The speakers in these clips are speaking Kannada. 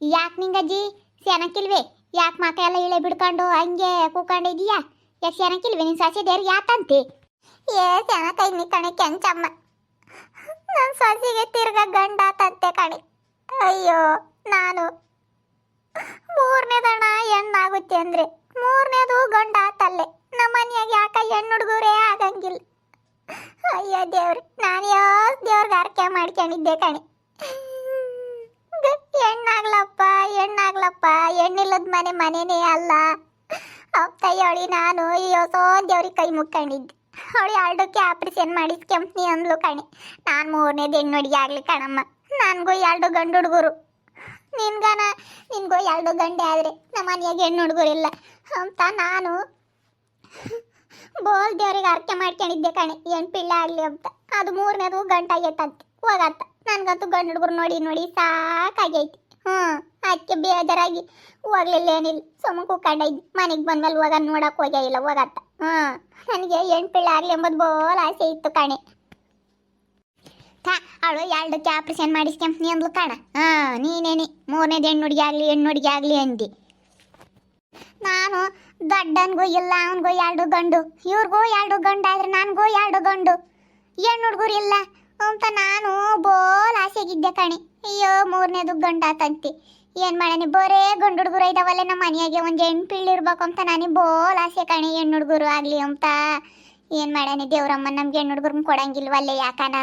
ಯಾಕೆ ನಿಂಗಜ್ಜಿ? ಸೆನಕಿಲ್ವೇ ಯಾಕೆ ಮಕ ಎಲ್ಲ ಇಳೆ ಬಿಡ್ಕೊಂಡು ಹಂಗೆ ಕೂಕೊಂಡಿದೀಯಾ? ಯಾಕೆ ಸೆನಕಿಲ್ವೇ ನಿನ್ ಸೊಸೆ ದೇವ್ರು ಯಾಕಂತೆ ಏ ಸೆನಕೈನಿ ಕಣೆ ಕೆಂಚಮ್ಮ. ನನ್ನ ಸೊಸೆಗೆ ತಿರ್ಗ ಗಂಡ ತಂತೆ ಕಣೆ. ಅಯ್ಯೋ, ನಾನು. ಮೂರನೇದಣ ಹೆಣ್ಣಾಗುತ್ತೆ ಅಂದ್ರೆ ಮೂರನೇದು ಗಂಡ ತಲ್ಲೆ. ನಮ್ಮ ಮನೆಯಾಗ ಯಾಕ ಹೆಣ್ಣು ಹುಡುಗರೇ ಆಗಂಗಿಲ್ಲ? ಅಯ್ಯೋ ದೇವ್ರಿ, ನಾನು ಯಾವ ದೇವ್ರಿಗೆ ಅರ್ಕೆ ಮಾಡ್ಕೊಂಡಿದ್ದೆ ಕಣೆ? ಹೆಣ್ಣಾಗ್ಲಪ್ಪ ಹೆಣ್ಣಾಗ್ಲಪ್ಪ, ಹೆಣ್ಣಿಲ್ಲದ ಮನೆ ಮನೆನೇ ಅಲ್ಲ. ಅವಳಿ ನಾನು ಯೋಸೋ ದೇವ್ರಿಗೆ ಕೈ ಮುಕ್ಕೊಂಡಿದ್ದೆ. ಅವಳು ಎರಡಕ್ಕೆ ಆಪ್ರೇಷನ್ ಮಾಡಿಸ್ಕೆಂಪ್ನಿ ಅಂದ್ಲು ಕಣೆ. ನಾನು ಮೂರನೇದು ಹೆಣ್ಣು ಹುಡುಗಿ ಆಗ್ಲಿ ಕಣಮ್ಮ. ನನಗೂ ಎರಡು ಗಂಡು ಹುಡುಗರು. ನಿನ್ಗನ, ನಿನ್ಗೂ ಎರಡು ಗಂಡೆ ಆದ್ರೆ ನಮ್ಮ ಮನೆಯಾಗ ಹೆಣ್ಣು ಹುಡುಗರಿಲ್ಲ ಅಂತ ನಾನು ಬೋಲ್ ದೇವ್ರಿಗೆ ಅರ್ಕೆ ಮಾಡ್ಕೊಂಡಿದ್ದೆ ಕಣೆ. ಹೆಣ್ಣು ಪಿಳ್ಳೆ ಆಗಲಿ ಅಂತ. ಅದು ಮೂರನೇದು ಗಂಟಾಗೈತಂತೆ. ಹೋಗತ್ತ. ನನ್ಗಂತೂ ಗಂಡು ಹುಡುಗರು ನೋಡಿ ನೋಡಿ ಸಾಕಾಗೈತಿ. ಹ್ಞೂ, ಅದಕ್ಕೆ ಬೇಜಾರಾಗಿ ಹೋಗ್ಲಿಲ್ಲ ಏನಿಲ್ಲ. ಸುಮ್ಮ ಕೂಕೊಂಡೈತಿ ಮನೆಗೆ ಬಂದ್ಮೇಲೆ ಹೋಗ, ನೋಡಕ್ ಹೋಗೇ ಇಲ್ಲ ಹೋಗತ್ತ ಹ್ಞೂ, ನನಗೆ ಹೆಣ್ಣು ಪಿಳ್ಳೆ ಆಗಲಿ ಎಂಬುದು ಬೋಲ್ ಆಸೆ ಇತ್ತು ಕಣೆ. ತಾ ಅವಳು ಎರಡಕ್ಕೆ ಆಪ್ರೇಷನ್ ಮಾಡಿಸ್ಕೊಂಪ್ನಿ ಅಂದ್ಲು ಕಣ. ಹಾಂ ನೀನೇನಿ. ಮೂರನೇದು ಹೆಣ್ಣು ಹುಡುಗಿ ಆಗಲಿ, ಹೆಣ್ಣು ಹುಡುಗಿ ಆಗಲಿ ಅಂದಿ. ನಾನು ದೊಡ್ಡನ್ಗೂ ಇಲ್ಲ, ಅವನಿಗೂ ಎರಡು ಗಂಡು. ಇವ್ರಿಗೂ ಎರಡು ಗಂಡು ಆದ್ರೆ ನನಗೂ ಎರಡು ಗಂಡು. ಹೆಣ್ಣು ಹುಡುಗರು ಇಲ್ಲ. ಅಂತ ನಾನು ಬೋಲ್ ಆಸೆಗಿದ್ದೆ ಕಣೆ. ಅಯ್ಯೋ, ಮೂರನೇದು ಗಂಡ ತಂತಿ ಏನು ಮಾಡಾನೆ ಬರೇ ಗಂಡು ಹುಡುಗರು ಇದಾವಲ್ಲ ನಮ್ಮ ಮನೆಯಾಗೆ ಒಂದು ಹೆಣ್ಣು ಪಿಳ್ಳಿ ಇರ್ಬೇಕು ಅಂತ ನನಗೆ ಬೋಲ್ ಆಸೆ ಕಣೆ ಹೆಣ್ಣು ಹುಡುಗರು ಆಗಲಿ ಅಂತ. ಏನು ಮಾಡಾನೆ ದೇವ್ರಮ್ಮ ನಮ್ಗೆ ಹೆಣ್ಣು ಹುಡುಗರು ಕೊಡಂಗಿಲ್ವಲ್ಲೇ ಯಾಕನ?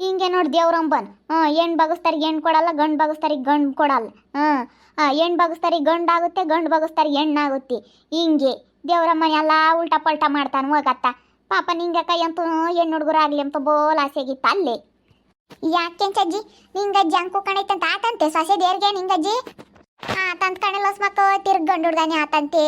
ಹಿಂಗೆ ನೋಡಿ ದೇವ್ರಂಬನ್ ಹ್ಞೂ ಹೆಣ್ಣು ಬಗಸ್ತಾರಿಗೆ ಹೆಣ್ಣು ಕೊಡಲ್ಲ, ಗಂಡು ಬಗಸ್ತಾರಿಗೆ ಗಂಡು ಕೊಡಲ್ಲ. ಹ್ಞೂ ಹಾಂ ಹೆಣ್ಣು ಬಗಸ್ತಾರಿಗೆ ಗಂಡು ಆಗುತ್ತೆ, ಗಂಡು ಬಗಸ್ತಾರಿಗೆ ಹೆಣ್ಣಾಗುತ್ತೆ. ಹಿಂಗೆ ದೇವ್ರಮ್ಮ ಎಲ್ಲ ಉಲ್ಟಾ ಪಲ್ಟಾ ಮಾಡ್ತಾನೆ ಹೋಗತ್ತ. ಪಾಪ ನಿಂಗೆ ಕೈ ಅಂತೂ ಹೆಣ್ಣು ಹುಡುಗರು ಆಗಲಿ ಅಂತ ಬೋಲ್ ಆಸೆಗಿತ್ತ ಅಲ್ಲಿ. ಸಜ್ಜಿ ನಿಂಗಜ್ಜಿ ಅಂಕು ಕಣೈತಂತ ಆತಂತೆ? ಸೊಸೆ ದೇವ್ರಿಗೆ ನಿಂಗಜ್ಜಿ ಆತಂತ ಕಣಲಸ್ ಮಕ್ಕ ತಿರ್ಗ್ ಗಂಡು ಹುಡ್ದಾನೆ ಆತಂತೆ.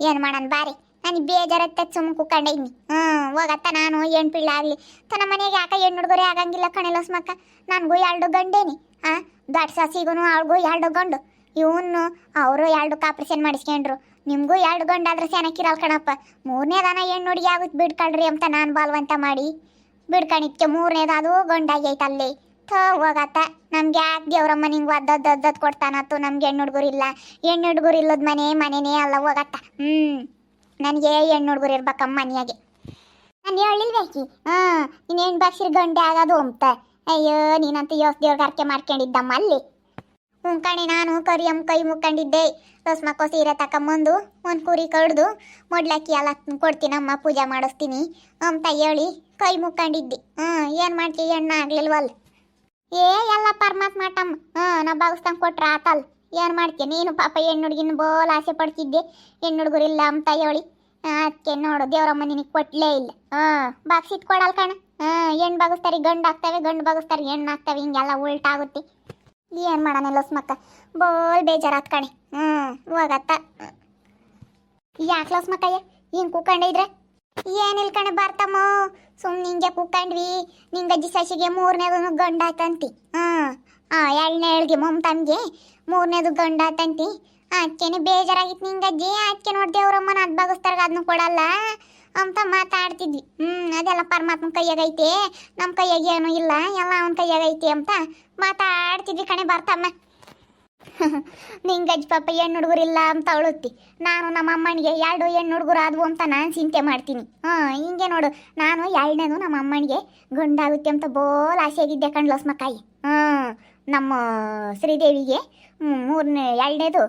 ಏನು ಮಾಡನ್ ಬಾರಿ? ನನಗೆ ಬೇಜಾರತ್ತ ಸುಮ್ಮ ಕುಕ್ಕಂಡೈನಿ ಹ್ಞೂ ಹೋಗತ್ತ ನಾನು ಹೆಣ್ಣು ಪಿಳ್ಳ ಆಗಲಿ. ತನ್ನ ಮನೆಗೆ ಯಾಕೆ ಹೆಣ್ಣು ಹುಡುಗರೇ ಆಗಂಗಿಲ್ಲ ಕಣಲಸ್ ಮಕ್ಕ? ನನಗೂ ಎರಡು ಗಂಡೇನಿ. ಹಾಂ ದೊಡ್ಡ ಸಸಿಗೂ ಅವಳಿಗೂ ಎರಡು ಗಂಡು. ಇವನು, ಅವರು ಎರಡು ಆಪ್ರೇಷನ್ ಮಾಡಿಸ್ಕೊಂಡ್ರು. ನಿಮಗೂ ಎರಡು ಗಂಡಾದ್ರೆ ಸೆನಕಿರಲ್ ಕಣಪ್ಪ. ಮೂರನೇದಾನ ಹೆಣ್ಣು ಹುಡುಗಿ ಆಗುತ್ತೆ ಬಿಡ್ಕೊಳ್ರಿ ಅಂತ ನಾನು ಬಾಲ್ವಂತ ಮಾಡಿ. ಬಿಡ್ಕಣಿಕ್ಕೆ ಮೂರನೇದಾದು ಗಂಡಾಗೈತೆ ಅಲ್ಲಿ. ಥೋ ಹೋಗತ್ತ ನಮ್ಗೆ ಯಾಕೆ ದೇವ್ರಮ್ಮ ನಿಂಗೆ ಒದ್ದದ್ದು ಒದ್ದದ್ದು ಕೊಡ್ತಾನತ್ತು? ನಮ್ಗೆ ಹೆಣ್ಣು ಹುಡುಗರಿಲ್ಲ ಹೆಣ್ಣು ಹುಡುಗರು ಇಲ್ಲದ ಮನೆ ಮನೆನೇ ಅಲ್ಲ ಹೋಗತ್ತ ಹ್ಞೂ ನನಗೆ ಹೆಣ್ಣು ಹುಡುಗರು ಇರ್ಬೇಕಮ್ಮ ಮನೆಯಾಗೆ. ನಾನು ಹೇಳಿಲ್ಬೇಕಿ ಹಾಂ ಇನ್ನೇನು ಬಾಕ್ಸಿರ್ ಗಂಡೆ ಆಗೋದು ಅಂತ. ಅಯ್ಯೋ, ನೀನಂತ ಯೋಸ್ ದೇವ್ರಿಗೆ ಅರ್ಕೆ ಮಾಡ್ಕೊಂಡಿದ್ದಮ್ಮ ಅಲ್ಲಿ. ಹ್ಞೂ ಕಣೆ ನಾನು ಕರಿಯಮ್ಮ ಕೈ ಮುಕ್ಕೊಂಡಿದ್ದೆ. ರಸ್ಮಕ್ಕೋ ಸೀರೆ ತಕೊಂಬಂದು ಒಂದು ಕುರಿ ಕಡ್ದು, ಮೊಡ್ಲಕ್ಕಿ ಎಲ್ಲ ಕೊಡ್ತೀನಮ್ಮ ಪೂಜೆ ಮಾಡಿಸ್ತೀನಿ. ಅಂತ ಹೇಳಿ ಕೈ ಮುಕ್ಕಂಡಿದ್ದೆ. ಹ್ಞೂ ಏನು ಮಾಡ್ತೀವಿ ಹೆಣ್ಣು ಆಗ್ಲಿಲ್ವಲ್ಲ ಏ, ಎಲ್ಲ ಪರಮಾತ್ಮ ಮಾಟಮ್ಮ ಹ್ಞೂ ನಾ ಬಾಗಿಸ್ದಂಗೆ ಕೊಟ್ರೆ ಆತಲ್. ಏನು ಮಾಡ್ತೀಯ ನೀನು ಪಾಪ ಹೆಣ್ಣು ಹುಡುಗಿನ ಬೋಲ್ ಆಸೆ ಪಡ್ತಿದ್ದೆ. ಹೆಣ್ಣು ಹುಡುಗರಿಲ್ಲ ಅಂತ ಹೇಳಿ. ಅದಕ್ಕೆ ನೋಡು, ದೇವರಮ್ಮ ನಿನಗೆ ಕೊಟ್ಲೇ ಇಲ್ಲ. ಹಾಂ ಬಾಗ್ಸಿಟ್ ಕೊಡಲ್ಲ ಕಣ. ಹಾಂ ಹೆಣ್ಣು ಬಾಗಿಸ್ತಾರೆ ಗಂಡು ಆಗ್ತವೆ, ಗಂಡು ಬಾಗಿಸ್ತಾರೆ ಹೆಣ್ಣು ಆಗ್ತವೆ, ಹಿಂಗೆಲ್ಲ ಉಲ್ಟಾಗುತ್ತೆ. ಏನು ಮಾಡೋಣ ಲಸ್ಮಕ್ಕ ಬೋಲ್ ಬೇಜಾರಾತ್ ಕಣೆ. ಹ್ಞೂ ಹೋಗತ್ತ. ಯಾಕೆ ಲಸ್ಮಕ್ಕಯ್ಯ ಹಿಂಗೆ ಕೂಕಂಡೆ ಇದ್ರೆ? ಏನಿಲ್ಲ ಕಣೆ ಬರ್ತಮ್ಮ ಸುಮ್ಮನೆ ಹಿಂಗೆ ನಿಂಗ ನಿಂಗಜ್ಜಿ ಸಸಿಗೆ ಮೂರನೇದು ಗಂಡ ಆತಂತಿ ಹಾಂ ಹಾಂ ಎರಡನೇ ಏಳ್ಗೆ ಮಮತಮ್ಗೆ ಮೂರನೇದು ಗಂಡ ಆತಂತಿ ಅದಕ್ಕೇನೆ ಬೇಜಾರಾಗಿತ್ತು ನಿಂಗಜ್ಜಿ ಅದಕ್ಕೆ ನೋಡಿ ದೇವ್ರಮ್ಮನ ಅದು ಬಗಸ್ತಾರ ಅದನ್ನು ಕೊಡಲ್ಲ. ಅಂತ ಮಾತಾಡ್ತಿದ್ವಿ. ಹ್ಮ್, ಅದೆಲ್ಲ ಪರಮಾತ್ಮ ಕೈಯಾಗೈತೆ ನಮ್ಮ ಕೈಯಾಗ ಏನು ಇಲ್ಲ. ಎಲ್ಲ ಅವನ ಕೈಯಾಗೈತೆ ಅಂತ ಮಾತಾಡ್ತಿದ್ವಿ ಕಣೆ ಬರ್ತಮ್ಮ ನಿಂಗಜ್ಜಿ ಪಾಪ ಹೆಣ್ಣು ಹುಡುಗರಿಲ್ಲ ಅಂತ ಅಳುತ್ತಿ ನಾನು ನಮ್ಮ ಅಮ್ಮನಿಗೆ ಎರಡು ಹೆಣ್ಣು ಹುಡುಗರು ಆದವು ಅಂತ ನಾನು ಚಿಂತೆ ಮಾಡ್ತೀನಿ. ಹಾಂ, ಹಿಂಗೆ ನೋಡು. ನಾನು ಎರಡನೇದು ನಮ್ಮ ಅಮ್ಮನಿಗೆ ಗುಂಡಾಗುತ್ತೆ ಅಂತ ಬೋಲ್ ಆಸೆಯಾಗಿದ್ದೆ ಆಗಿದ್ದೆ ಮಕ್ಕಾಯಿ ಹಾಂ, ನಮ್ಮ ಶ್ರೀದೇವಿಗೆ ಮೂರನೇ, ಎರಡನೇದು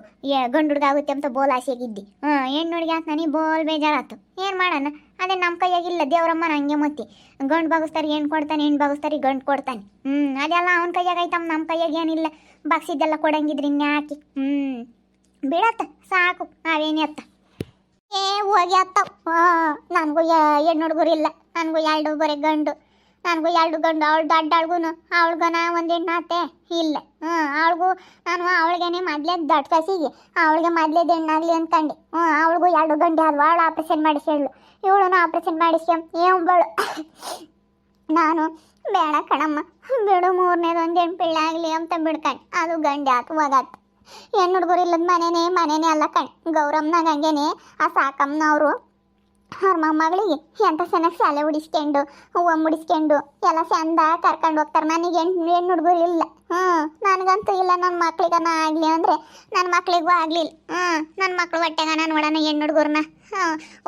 ಗಂಡು ಹುಡುಗ ಆಗುತ್ತೆ ಅಂತ ಬೋಲ್ ಆಸೆಯಾಗಿದ್ದಿ. ಹಾಂ ಹೆಣ್ಣು ಹುಡುಗಿ ಅಂತ ನನಗೆ ಬೋಲ್ ಬೇಜಾರಾತು. ಏನು ಮಾಡೋಣ? ಅದೇ ನಮ್ಮ ಕೈಯಾಗಿಲ್ಲ ದೇವ್ರಮ್ಮನ ಹಂಗೆ ಮತ್ತೆ. ಗಂಡು ಬಾಗಿಸ್ತಾರೆ ಹೆಣ್ಣು ಕೊಡ್ತಾನೆ ಹೆಣ್ಣು ಬಾಗಿಸ್ತಾರೆ, ಗಂಡು ಕೊಡ್ತಾನೆ. ಹ್ಞೂ ಅದೆಲ್ಲ ಅವನ ಕೈಯಾಗ ಐತಮ್ಮ ನಮ್ಮ ಕೈಯಾಗ ಏನಿಲ್ಲ. ಬಾಗಿಸಿದ್ದೆಲ್ಲ ಕೊಡಂಗಿದ್ರಿ ಇನ್ಯಾಕೆ ಹ್ಞೂ ಬಿಡತ್ತ, ಸಾಕು, ನಾವೇನೇ ಅತ್ತ ಏ, ಹೋಗಿ ಅತ್ತ. ನನಗೂ ಹೆಣ್ಣು ಹುಡುಗರು ಇಲ್ಲ ನನಗೂ, ಎರಡು ಬರೀ ಗಂಡು. ನನಗೂ ಎರಡು ಗಂಡು, ಅವಳು ದೊಡ್ಡ ಅವಳಿಗೂ ಅವಳಿಗನ ಒಂದು ಹೆಣ್ಣು ಆತೆ ಇಲ್ಲ. ಹ್ಞೂ, ಅವಳಿಗೂ ನಾನು ಅವಳಿಗೇನೆ ಮೊದಲೇ ದೊಡ್ಡ ಕಸಿಗೆ, ಅವಳಿಗೆ ಮೊದಲೇ ಹೆಣ್ಣಾಗಲಿ ಅಂದ್ಕಂಡೆ ಹ್ಞೂ, ಅವಳಿಗೂ ಎರಡು ಗಂಡು ಆದ್ವು ಅವಳು ಆಪ್ರೇಷನ್ ಮಾಡಿಸಿದ್ಳು ಇವಳು ಆಪ್ರೇಷನ್ ಮಾಡಿಸ್ಕೊಂಡ್ ಏನು ಬೇಳು ನಾನು, ಬೇಡ ಕಣಮ್ಮ, ಬಿಡು ಮೂರನೇದು ಒಂದು ಹೆಣ್ಣು ಪಿಳ್ಳೆ ಆಗಲಿ ಅಂತ ಬಿಡ್ಕಂಡು ಅದು ಗಂಡೆ ಆತು ಹೋಗತ್ತ ಹೆಣ್ಣು ಹುಡುಗರು ಇಲ್ಲದ ಮನೆನೇ ಮನೆನೇ ಅಲ್ಲ ಕಣ್ ಗೌರಮ್ಮನಾಗ ಹಂಗೇನೆ, ಆ ಸಾಕಮ್ಮನವರು ಅವ್ರ ಮೊಮ್ಮಗಳಿಗೆ ಎಂಥ ಚೆನ್ನಾಗಿ ಶಾಲೆ ಉಡಿಸ್ಕೊಂಡು, ಹೂವು ಮುಡಿಸ್ಕೊಂಡು, ಎಲ್ಲ ಚಂದ ಕರ್ಕೊಂಡು ಹೋಗ್ತಾರೆ. ನನಗೆ ಎಂಟು ಹೆಣ್ಣು ಹುಡುಗರು ಇಲ್ಲ. ಹ್ಞೂ ನನಗೆ ನನಗಂತೂ ಇಲ್ಲ ನನ್ನ ಮಕ್ಳಿಗನ ಆಗಲಿ ಅಂದರೆ ನನ್ನ ಮಕ್ಳಿಗೂ ಆಗಲಿಲ್ಲ ಹ್ಞೂ ನನ್ನ ಮಕ್ಳು ಹೊಟ್ಟೆಗನ ನೋಡೋಣ ಹೆಣ್ಣು ಹುಡುಗರನ್ನ ಹ್ಞೂ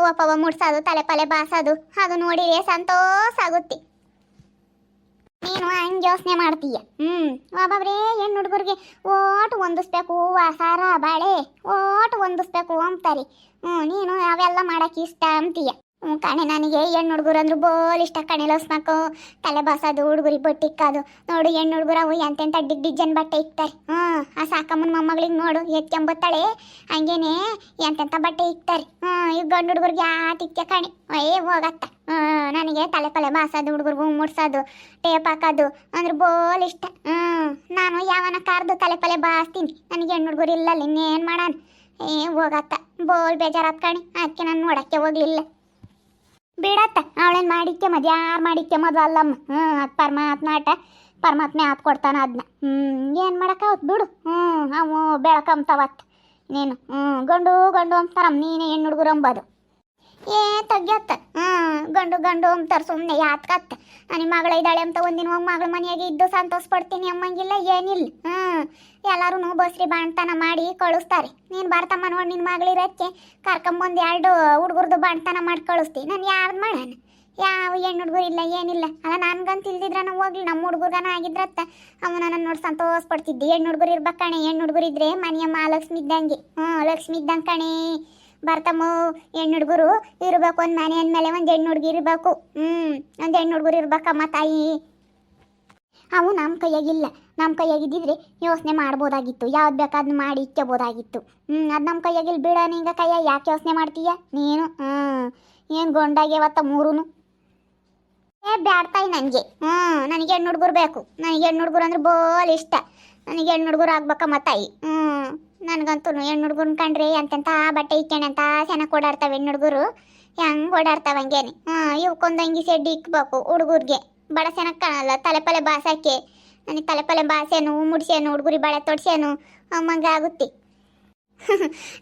ಒಪ್ಪವ ಮುಡ್ಸೋದು, ತಲೆ ಪಲೆ ಬಾಸೋದು ಅದು ನೋಡಿ ಸಂತೋಷ ಆಗುತ್ತೆ. ನೀನು ಹಂಗೆ ಯೋಚನೆ ಮಾಡ್ತೀಯ? ಹ್ಞೂ ಒಬ್ಬೊಬ್ರೇ ಹೆಣ್ಣು ಹುಡುಗರಿಗೆ ಓಟು ಹೊಂದಿಸ್ಬೇಕು ಸಾರ ಬಾಳೆ, ಓಟು ಹೊಂದಿಸ್ಬೇಕು ಅಂತಾರೆ. ಹ್ಞೂ ನೀನು ಅವೆಲ್ಲ ಮಾಡಕ್ಕೆ ಇಷ್ಟ ಅಂತೀಯ? ಕಣೆ, ನನಗೆ ಹೆಣ್ಣು ಹುಡುಗರು ಅಂದ್ರೆ ಬೋಲ್ ಇಷ್ಟ ಕಣೆ ಲೋಸ್ನಾಕು ತಲೆ ಬಾಸೋದು ಹುಡುಗರಿಗೆ ಬೊಟ್ಟಿಕ್ಕೋದು ನೋಡು, ಹೆಣ್ಣು ಹುಡುಗರು ಅವು ಎಂತೆಂತ ಡಿಗ್ ಡಿಜನ್ ಬಟ್ಟೆ ಇಕ್ತಾರೆ. ಹ್ಞೂ ಆ ಸಾಕಮ್ಮನ ಮೊಮ್ಮಗಳಿಗೆ ನೋಡು ಎತ್ಕೊಂಬತ್ತಾಳೆ ಹಂಗೇನೆ ಎಂತೆಂತ ಬಟ್ಟೆ ಇಕ್ತಾರೆ. ಹ್ಞೂ ಈಗ ಗಂಡು ಹುಡುಗರಿಗೆ ಆತಿಕ್ಯ ಕಣೆ. ಏ, ಹೋಗತ್ತ. ಹ್ಞೂ ನನಗೆ ತಲೆ ಪಲೆ ಬಾಸೋದು ಹುಡುಗರು ಮುಡ್ಸೋದು, ಟೇಪ್ ಹಾಕೋದು ಅಂದ್ರೆ ಬೋಲ್ ಇಷ್ಟ. ಹ್ಞೂ ನಾನು ಯಾವನ ಕಾರ್ದು ತಲೆ ಪಲೆ ಬಾಸ್ತೀನಿ. ನನಗೆ ಹೆಣ್ಣು ಹುಡುಗರು ಇಲ್ಲಲ್ಲ ಇನ್ನೇನು ಮಾಡೋಣ ಏ, ಹೋಗತ್ತ. ಬೋಲ್ ಬೇಜಾರಾತ್ ಕಣೆ. ಅದಕ್ಕೆ ನಾನು ನೋಡಕ್ಕೆ ಹೋಗ್ಲಿಲ್ಲ. ಬಿಡತ್ತ. ಅವಳೇನು ಮಾಡಿಕ್ಕೆ ಮದ್ ಯಾರು ಮಾಡಿಕ್ಕೆ ಮದ್ವೆ ಅಲ್ಲಮ್ಮ? ಹ್ಞೂ ಅದು ಪರಮಾತ್ಮ ಆಟ. ಪರಮಾತ್ಮೆ ಆತ್ ಕೊಡ್ತಾನ ಅದನ್ನ ಹ್ಞೂ ಏನು ಮಾಡೋಕ್ಕಾವತ್ ಬಿಡು. ಹ್ಞೂ ಅವು ಬೆಳಕಂತವತ್ತು ನೀನು. ಹ್ಞೂ ಗಂಡು ಗಂಡು ಅಂತಾರಮ್ಮ. ನೀನೇ ಹೆಣ್ಣು ಹುಡುಗರು ಅಂಬೋದು. ಏ, ತಗ್ಯತ್ತ. ಹ್ಮ್, ಗಂಡು ಗಂಡು ಅಂತಾರೆ ಸುಮ್ಮನೆ ಯಾತ್ಕತ್ತ. ನನ್ನ ಮಗಳ ಇದ್ದಾಳೆ ಅಂತ ಒಂದಿನ ಹೋಗಿ ಮಗಳ ಮನೆಯಾಗೆ ಇದ್ದು ಸಂತೋಷ ಪಡ್ತೀನಿ ಅಮ್ಮಂಗಿಲ್ಲ, ಏನಿಲ್ಲ. ಹ್ಞೂ ಎಲ್ಲರೂ ಬಸ್ರಿ ಬಾಣ್ತನ ಮಾಡಿ ಕಳಿಸ್ತಾರೆ. ನೀನು ಬರ್ತಮ್ಮ ನೋಡಿ ನಿನ್ನ ಮಗಳಿರಕ್ಕೆ ಕರ್ಕೊಂಬಂದು ಎರಡು ಹುಡುಗರ್ದು ಬಾಣ್ತನ ಮಾಡಿ ಕಳಿಸ್ತಿ. ನಾನು ಯಾರ್ದು ಮಾಡೋಣ? ಯಾವ ಹೆಣ್ಣು ಹುಡುಗರು ಇಲ್ಲ, ಏನಿಲ್ಲ. ಅಲ್ಲ, ನನ್ಗಂತ ಇಲ್ದಿದ್ರ ನಾವು ಹೋಗ್ಲಿ. ನಮ್ಮ ಹುಡುಗರ್ಗನ ಆಗಿದ್ರತ್ತ. ಅವನ ನನ್ನ ನೋಡಿ ಸಂತೋಷ ಪಡ್ತಿದ್ದೆ ಹೆಣ್ಣು ಹುಡುಗರು ಇರ್ಬೇಕು ಹೆಣ್ಣು ಹುಡುಗರು ಇದ್ರೆ ಮನೆಯಮ್ಮ ಲಕ್ಷ್ಮಿ ಇದ್ದಂಗೆ. ಹ್ಞೂ ಲಕ್ಷ್ಮಿ ಇದ್ದಂಗೆ ಕಣೆ. ಬರ್ತಮ್ಮ ಹೆಣ್ಣು ಹುಡುಗರು ಇರ್ಬೇಕು ಒಂದು ಮನೆ ಅಂದಮೇಲೆ ಒಂದು ಹೆಣ್ಣು ಹುಡುಗಿ ಇರಬೇಕು. ಹ್ಞೂ ಒಂದು ಹೆಣ್ಣು ಹುಡುಗರು ಇರ್ಬೇಕಮ್ಮ ತಾಯಿ. ಅವು ನಮ್ಮ ಕೈಯಾಗಿಲ್ಲ ನಮ್ಮ ಕೈಯಾಗಿದ್ದಿದ್ರೆ ಯೋಚನೆ ಮಾಡ್ಬೋದಾಗಿತ್ತು. ಯಾವ್ದು ಬೇಕಾದ್ನ ಮಾಡಿ ಇಕ್ಕೋಬೋದಾಗಿತ್ತು ಹ್ಞೂ ಅದು ನಮ್ಮ ಕೈಯಾಗಿಲ್ಲ ಬಿಡ ನಿಂಗ ಕೈಯ ಯಾಕೆ ಯೋಚನೆ ಮಾಡ್ತೀಯ? ನೀನು? ಹ್ಞೂ ಏನು ಗೊಂಡಾಗ್ಯವತ್ತ ಮೂರೂ ಏ ಬ್ಯಾಡ್ತಾಯಿ ನನಗೆ ಹ್ಞೂ ನನಗೆ ಹೆಣ್ಣು ಹುಡುಗರು ಬೇಕು. ನನಗೆ ಹೆಣ್ಣು ಹುಡುಗರು ಅಂದ್ರೆ ಬೋಲ್ ಇಷ್ಟ. ನನಗೆ ಹೆಣ್ಣು ಹುಡುಗರು ಆಗ್ಬೇಕಮ್ಮ ತಾಯಿ. ಹ್ಞೂ ನನಗಂತೂ ಹೆಣ್ಣು ಹುಡುಗರು ಕಂಡ್ರಿ ಅಂತಂತ ಬಟ್ಟೆ ಇಕ್ಕೊಂಡು ಅಂತ ಚೆನ್ನಾಗಿ ಓಡಾಡ್ತಾವೆ ಹೆಣ್ಣು ಹುಡುಗರು. ಹೆಂಗೆ ಓಡಾಡ್ತಾವೆ ಹಂಗೇನೆ. ಹ್ಞೂ ಇವಕ್ಕೊಂದು ಅಂಗಿ ಸೆಡ್ಡಿ ಇಕ್ಬೇಕು ಹುಡುಗರಿಗೆ. ಬಡ ಚೆನ್ನಾಗಿ ಕಾಣಲ್ಲ ತಲೆ ಪಲೆ ಬಾಸಕ್ಕೆ ನನಗೆ ತಲೆ ಪಲೆ ಬಾಸೇನು ಮುಡ್ಸೇನು ಹುಡುಗರಿ ಬಳೆ ತೊಡ್ಸೇನು ಅಮ್ಮಂಗೆ ಆಗುತ್ತೆ.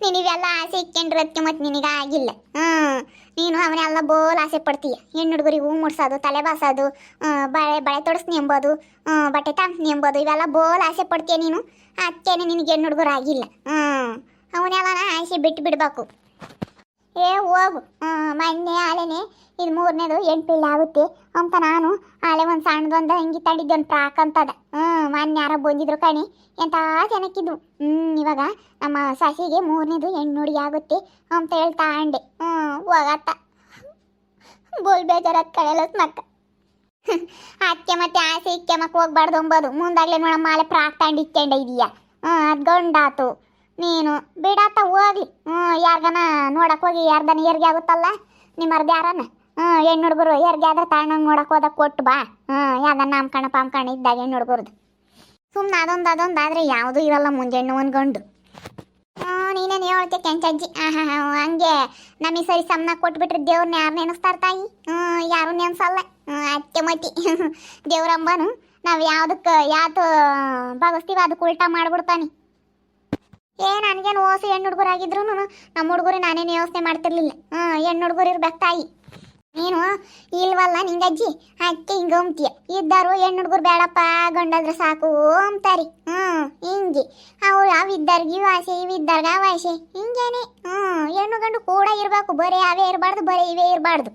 ನೀನು ಇವೆಲ್ಲ ಆಸೆ ಇಕ್ಕೊಂಡ್ರದಕ್ಕೆ ಮತ್ತೆ ನಿನಗೆ ಆಗಿಲ್ಲ ಹ್ಞೂ ನೀನು ಅವನ್ನೆಲ್ಲ ಬೋಲ್ ಆಸೆ ಪಡ್ತೀಯ. ಹೆಣ್ಣು ಹುಡುಗರಿಗೆ ಹೂ ಮುಡ್ಸೋದು, ತಲೆ ಬಾಸೋದು ಬಳೆ ಬಳೆ ತೊಡಸ್ನಿ ಎಂಬೋದು ಬಟ್ಟೆ ತಾಂಪ್ನಿ ಎಂಬೋದು, ಇವೆಲ್ಲ ಬೋಲ್ ಆಸೆ ಪಡ್ತೀಯ ನೀನು. ಅದಕ್ಕೇನೆ ನಿನಗೆ ಹೆಣ್ಣು ಹುಡುಗರು ಆಗಿಲ್ಲ ಹ್ಞೂ ಅವನೆಲ್ಲ ಆಸೆ ಬಿಟ್ಟು ಬಿಡ್ಬೇಕು. ಏ, ಹೋಗು. ಮೊನ್ನೆ ಆಲೆನೆ ಇದು ಮೂರನೇದು ಎಂಟು ಪಿಳ್ಳೆ ಆಗುತ್ತೆ ಅಂತ ನಾನು ಆಲೆ ಒಂದು ಸಣ್ಣದೊಂದು ಹಿಂಗೆ ತಡಿದ್ದೆ ಒಂದು ಪ್ರಾಕ್ ಅಂತದ. ಹ್ಞೂ ಮೊನ್ನೆ ಯಾರೋ ಬಂದಿದ್ರು ಕಣಿ. ಎಂಥ ಜನಕ್ಕಿದ್ವು. ಹ್ಞೂ ಇವಾಗ ನಮ್ಮ ಸಸಿಗೆ ಮೂರನೇದು ಹೆಣ್ಣು ಹುಡುಗಿ ಆಗುತ್ತೆ ಅಂತ ಹೇಳ್ತಾ ಅಂಡೆ ಹ್ಞೂ ಹೋಗತ್ತ. ಬೋಲ್ ಬೇಜಾರತ್ ಕಳೆಲ್ಲ ಮಕ್ಕ ಅದಕ್ಕೆ ಮತ್ತೆ ಆಸೆ ಇಕ್ಕೆ ಮಕ್ಕ ಹೋಗ್ಬಾರ್ದು ಅಂಬೋದು. ಮುಂದಾಗ್ಲೇ ನೋಡಮ್ಮ ಮಾಲೆ ಪ್ರಾಕ್ ತಾಂಡಿ ಇಕ್ಕೊಂಡ ಇದೀಯಾ. ಹ್ಞೂ ಅದು ಗಂಡಾತು. ನೀನು ಬಿಡಾತ ಹೋಗ್ಲಿ ಹ್ಞೂ ಯಾರ್ಗನ ನೋಡಕ್ ಹೋಗಿ, ಯಾರ್ದನ ಏರ್ಗೆ ಆಗುತ್ತಲ್ಲ? ನಿಮ್ಮರ್ದು ಯಾರನ ಹ್ಞೂ ಹೆಣ್ಣು ಹುಡುಗರು ಏರ್ಗೆ ಆದ್ರೆ ತಣ್ಣಂಗೆ ನೋಡಕ್ ಹೋದಾಗ ಕೊಟ್ಟು ಬಾ. ಹ್ಞೂ ಯಾವ್ದನ್ನ ಪಾಮ್ ಪಾಮ್ಕಣ ಇದ್ದಾಗ ಹೆಣ್ಣು ಹುಡುಗರ್ದು ಸುಮ್ಮನೆ ಅದೊಂದು ಅದೊಂದು, ಆದರೆ ಯಾವುದೂ ಇರಲ್ಲ ಮುಂಜಾನೆ ಒಂದು ಗಂಡು ನೀನೇನು ಹೇಳ್ತೆ ಕೆಂಚಜ್ಜಿ? ಆಹಾ ಹಾಂ ಹಂಗೆ ನಮಗೆ ಸರಿ ಸಮನ ಕೊಟ್ಬಿಟ್ರೆ ದೇವ್ರನ್ನ ಯಾರು ನೆನೆಸ್ತಾರ ತಾಯಿ? ಹ್ಞೂ ಯಾರು ನೆನೆಸಲ್ಲ. ಅತ್ತೆ ಮತಿ ದೇವ್ರಂಬನು, ನಾವು ಯಾವುದಕ್ಕೆ ಯಾವ್ದು ಭಾಗಸ್ತೀವಿ ಅದಕ್ಕೆ ಉಲ್ಟಾ ಮಾಡ್ಬಿಡ್ತಾನೆ. ಏ, ನನಗೇನು ಓಸಿ ಹೆಣ್ಣು ಹುಡುಗರು ಆಗಿದ್ರು ನಮ್ಮ ಹುಡುಗರು ನಾನೇನು ಯೋಚನೆ ಮಾಡ್ತಿರ್ಲಿಲ್ಲ. ಹ್ಞೂ ಹೆಣ್ಣು ಹುಡುಗರು ಇರ್ಬೇಕು ತಾಯಿ. ನೀನು, ಇಲ್ವಲ್ಲ ನಿಂಗಜ್ಜಿ, ಅಕ್ಕಿ ಹಿಂಗ ಅಂತೀಯ ಇದ್ದಾರು ಹೆಣ್ಣು ಹುಡುಗರು ಬೇಡಪ್ಪ ಗಂಡಾದ್ರೆ ಸಾಕು ಅಂತಾರಿ ಹ್ಞೂ ಹಿಂಗೆ. ಅವ್ರು ಅವಿದ್ದಾರ್ಗೆ ಇವು ಆಸೆ ಇವಿದ್ದಾರ್ಗೆ ಅವ ಆಸೆ. ಹಿಂಗೇನೆ. ಹ್ಞೂ ಹೆಣ್ಣು ಗಂಡು ಕೂಡ ಇರಬೇಕು. ಬರೀ ಅವೇ ಇರಬಾರ್ದು, ಬರೀ ಇವೇ ಇರಬಾರ್ದು.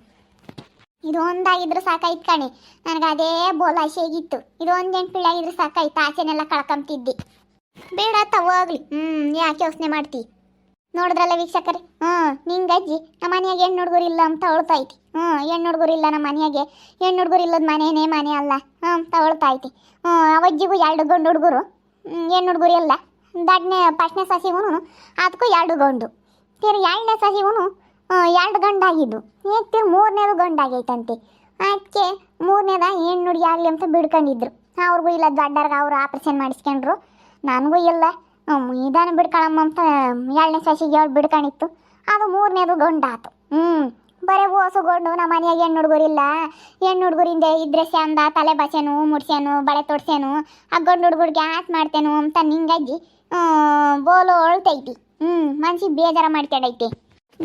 ಇದು ಒಂದಾಗಿದ್ರೆ ಸಾಕಾಯ್ತು ಕಣೆ. ನನಗೆ ಅದೇ ಬೋಲ್ ಆಸೆ ಆಗಿತ್ತು ಇದು ಒಂದು ಎಂಟು ಆಗಿದ್ರೆ ಸಾಕಾಯ್ತು. ಆಸೆನೆಲ್ಲ ಕಳ್ಕೊಂತಿದ್ದೆ ಬೇಡ ಹೋಗ್ಲಿ ಹ್ಮ್, ಯಾಕೆ ಯೋಚನೆ ಮಾಡ್ತಿ? ನೋಡಿದ್ರಲ್ಲ ವೀಕ್ಷಕರೇ? ಹ್ಞೂ ನಿಂಗಜ್ಜಿ, ನಮ್ಮ ಮನೆಯಾಗ ಹೆಣ್ಣು ಹುಡುಗರು ಇಲ್ಲ ಅಂತ ಐತಿ ಹ್ಮ್ ಹೆಣ್ಣು ಹುಡುಗರು ಇಲ್ಲ ನಮ್ಮ ಮನೆಯಾಗೆ. ಹೆಣ್ಣು ಹುಡುಗರು ಇಲ್ಲದ ಮನೇನೇ ಮನೆ ಅಲ್ಲ. ಹ್ಮ್ ಐತಿ ಹ್ಞೂ ಅವಜ್ಜಿಗೂ ಎರಡು ಗಂಡು ಹುಡುಗರು ಹೆಣ್ಣು ಹುಡುಗರು ಇಲ್ಲ. ದಡ್ನೆ ಫಸ್ಟ್ನೇ ಸಸಿಗೂ ಅದಕ್ಕೂ ಎರಡು ಗಂಡು. ತೀರ್ ಎರಡನೇ ಸಸಿಗೂ ಎರಡು ಗಂಡಾಗಿದ್ದು. ತೀರ್ ಮೂರನೇದು ಗಂಡಾಗೈತಂತೆ. ಅದಕ್ಕೆ ಮೂರನೇದ ಹೆಣ್ಣು ಹುಡುಗಿ ಆಗಲಿ ಅಂತ ಬಿಡ್ಕೊಂಡಿದ್ರು. ಅವ್ರಿಗೂ ಇಲ್ಲ ದೊಡ್ಡರ್ಗೆ ಅವರು ಆಪ್ರೇಷನ್ ಮಾಡಿಸ್ಕೊಂಡ್ರು. ನನಗೂ ಇಲ್ಲ. ಮೈದಾನ ಬಿಡ್ಕೊಳಮ್ಮ ಅಂತ ಎರಡನೇ ಸಸಿಗೆ ಅವ್ಳು ಬಿಡ್ಕೊಂಡಿತ್ತು ಅದು ಮೂರನೇದು ಗಂಡಾತು. ಹ್ಞೂ ಬರೀ ಓಸು ಗೊಂಡು ನಮ್ಮ ಮನೆಯಾಗ ಹೆಣ್ಣು ಹುಡುಗರಿಲ್ಲ ಹೆಣ್ಣು ಹುಡುಗರಿಂದ ಇದ್ರೆ ಚಂದ, ತಲೆ ಬಸೇನು, ಮುಡ್ಸೇನು, ಬಳೆ ತೊಡ್ಸೇನು, ಆ ಗಂಡು ಹುಡುಗರಿಗೆ ಆಸ್ ಮಾಡ್ತೇನು ಅಂತ ನಿಂಗಜ್ಜಿ ಬೋಲು ಅಳ್ತೈತಿ ಹ್ಞೂ ಮನ್ಸಿಗೆ ಬೇಜಾರ ಮಾಡ್ಕೊಂಡೈತಿ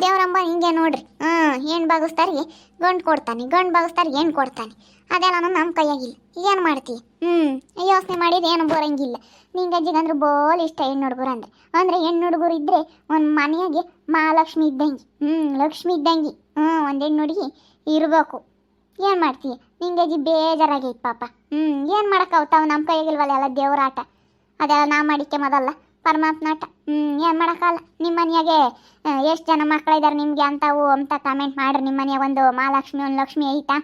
ದೇವರಂಬ ಹಿಂಗೆ ನೋಡ್ರಿ. ಹ್ಞೂ ಹೆಣ್ಣು ಬಾಗಿಸ್ತಾರಿಗೆ? ಗಂಡು ಕೊಡ್ತಾನೆ, ಗಂಡು ಬಾಗಿಸ್ತಾರಿಗೆ ಹೆಣ್ಣು ಕೊಡ್ತಾನೆ? ಅದೆಲ್ಲ ನಮ್ಮ ಕೈಯಾಗಿಲ್ಲ. ಏನು ಮಾಡ್ತೀವಿ ಹ್ಞೂ ಯೋಚನೆ ಮಾಡಿದ್ರೆ ಏನು ಬರಂಗಿಲ್ಲ. ನಿಂಗೆ ಅಜ್ಜಿಗಂದ್ರೆ ಬೋಲ್ ಇಷ್ಟ ಹೆಣ್ಣು ಹುಡುಗರು ಅಂದ್ರೆ. ಅಂದರೆ ಹೆಣ್ಣು ಹುಡುಗರು ಇದ್ದರೆ ಒಂದು ಮನೆಯಾಗೆ ಮಹಾಲಕ್ಷ್ಮಿ ಇದ್ದಂಗೆ. ಹ್ಞೂ ಲಕ್ಷ್ಮಿ ಇದ್ದಂಗೆ. ಹ್ಞೂ ಒಂದು ಹೆಣ್ಣು ಹುಡುಗಿ ಇರಬೇಕು. ಏನು ಮಾಡ್ತೀವಿ ನಿಂಗೆ ಅಜ್ಜಿ ಬೇಜಾರಾಗೈತೆ ಪಾಪ. ಹ್ಞೂ ಏನು ಮಾಡೋಕ್ಕಾಗ್ತಾವ ನಮ್ಮ ಕೈಯಾಗಿಲ್ವಲ್ಲ ಎಲ್ಲ ದೇವ್ರ ಆಟ? ಅದೆಲ್ಲ ನಾ ಮಾಡಿಕೆ ಮೊದಲ್ಲ ಪರಮಾತ್ಮ ಆಟ ಹ್ಞೂ ಏನು ಮಾಡೋಕ್ಕಲ್ಲ? ನಿಮ್ಮ ಮನೆಯಾಗೆ ಎಷ್ಟು ಜನ ಮಕ್ಕಳಿದ್ದಾರೆ ನಿಮಗೆ ಅಂತಾವು ಅಂತ ಕಮೆಂಟ್ ಮಾಡ್ರಿ. ನಿಮ್ಮ ಮನೆಯ ಒಂದು ಮಹಾಲಕ್ಷ್ಮಿ, ಒಂದು ಲಕ್ಷ್ಮಿ ಐತಾ?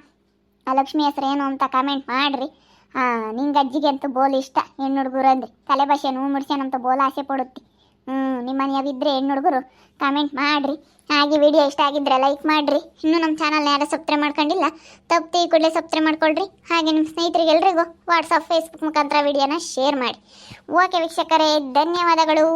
ಆ ಲಕ್ಷ್ಮಿ ಹೆಸರು ಏನು ಅಂತ ಕಮೆಂಟ್ ಮಾಡ್ರಿ. ಹಾಂ ನಿಂಗೆ ಅಜ್ಜಿಗೆ ಅಂತೂ ಬೋಲ್ ಇಷ್ಟ, ಹೆಣ್ಣು ಹುಡುಗರು ಅಂದ್ರೆ. ತಲೆ ಭಾಷೆ ನೋವು ಮುಡ್ಸ್ಯಾನಂತ ಬೋಲ್ ಆಸೆ ಪಡುತ್ತೆ. ಹ್ಞೂ ನಿಮ್ಮ ಮನೆಯಾಗ ಇದ್ದರೆ ಹೆಣ್ಣು ಹುಡುಗರು ಕಾಮೆಂಟ್ ಮಾಡಿರಿ. ಹಾಗೆ ವಿಡಿಯೋ ಇಷ್ಟ ಆಗಿದ್ರೆ ಲೈಕ್ ಮಾಡಿರಿ. ಇನ್ನೂ ನಮ್ಮ ಚಾನಲ್ನ ಯಾರು ಸಬ್ಸ್ಕ್ರೈಬ್ ಮಾಡ್ಕೊಂಡಿಲ್ಲ, ತಪ್ಪು ಕೂಡಲೇ ಸಬ್ಸ್ಕ್ರೈಬ್ ಮಾಡ್ಕೊಳ್ರಿ. ಹಾಗೆ ನಿಮ್ಮ ಸ್ನೇಹಿತರಿಗೆ ಎಲ್ರಿಗೂ ವಾಟ್ಸಪ್ ಫೇಸ್ಬುಕ್ ಮುಖಾಂತರ ವಿಡಿಯೋನ ಶೇರ್ ಮಾಡಿ. ಓಕೆ ವೀಕ್ಷಕರೇ, ಧನ್ಯವಾದಗಳು.